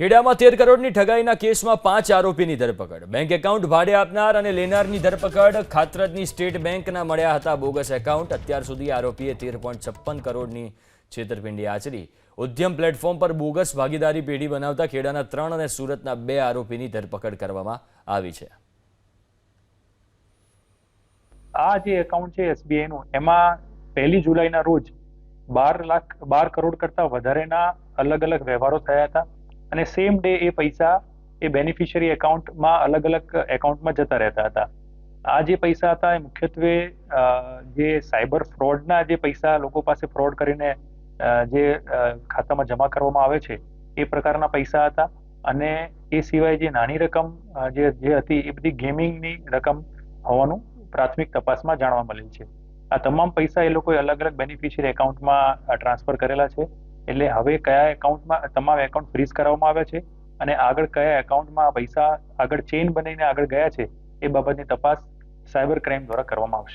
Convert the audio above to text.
ખેડામાં તેર કરોડની ઠગાઈના કેસમાં પાંચ આરોપીની ધરપકડ. બેંક એકાઉન્ટ ભાડે આપનાર અને લેનારની ધરપકડ ખાતરજની સ્ટેટ બેંકના મળ્યા હતા બોગસ એકાઉન્ટ. અત્યાર સુધી આરોપીએ તેર છપ્પન કરોડની છેતરપિંડી આચરી. ઉદ્યમ પ્લેટફોર્મ પર બોગસ ભાગીદારી પેઢી બનાવતા ખેડાના ત્રણ અને સુરતના બે આરોપીની ધરપકડ કરવામાં આવી છે. આ જે એકાઉન્ટ છે એસબીઆઈ નું એમાં પહેલી જુલાઈના રોજ બાર લાખ, બાર કરોડ કરતા વધારેના અલગ અલગ વ્યવહારો થયા હતા. અને સેમ ડે એ પૈસા એ બેનિફિશિયરી એકાઉન્ટમાં અલગ અલગ એકાઉન્ટમાં જતા રહેતા હતા. આ જે પૈસા હતા એ મુખ્યત્વે જે સાયબર ફ્રોડના જે પૈસા લોકો પાસે ફ્રોડ કરીને જે ખાતામાં જમા કરવામાં આવે છે, એ પ્રકારના પૈસા હતા. અને એ સિવાય જે નાની રકમ જે જે હતી એ બધી ગેમિંગની રકમ હોવાનું પ્રાથમિક તપાસમાં જાણવા મળેલ છે. આ તમામ પૈસા એ લોકોએ અલગ અલગ બેનિફિશિયરી એકાઉન્ટમાં ટ્રાન્સફર કરેલા છે. એટલે હવે કયા એકાઉન્ટમાં તમામ એકાઉન્ટ ફ્રીઝ કરવામાં આવ્યા છે? અને આગળ કયા એકાઉન્ટમાં પૈસા આગળ ચેઇન બનીને આગળ ગયા છે? એ બાબતની તપાસ સાયબર ક્રાઇમ દ્વારા કરવામાં આવશે.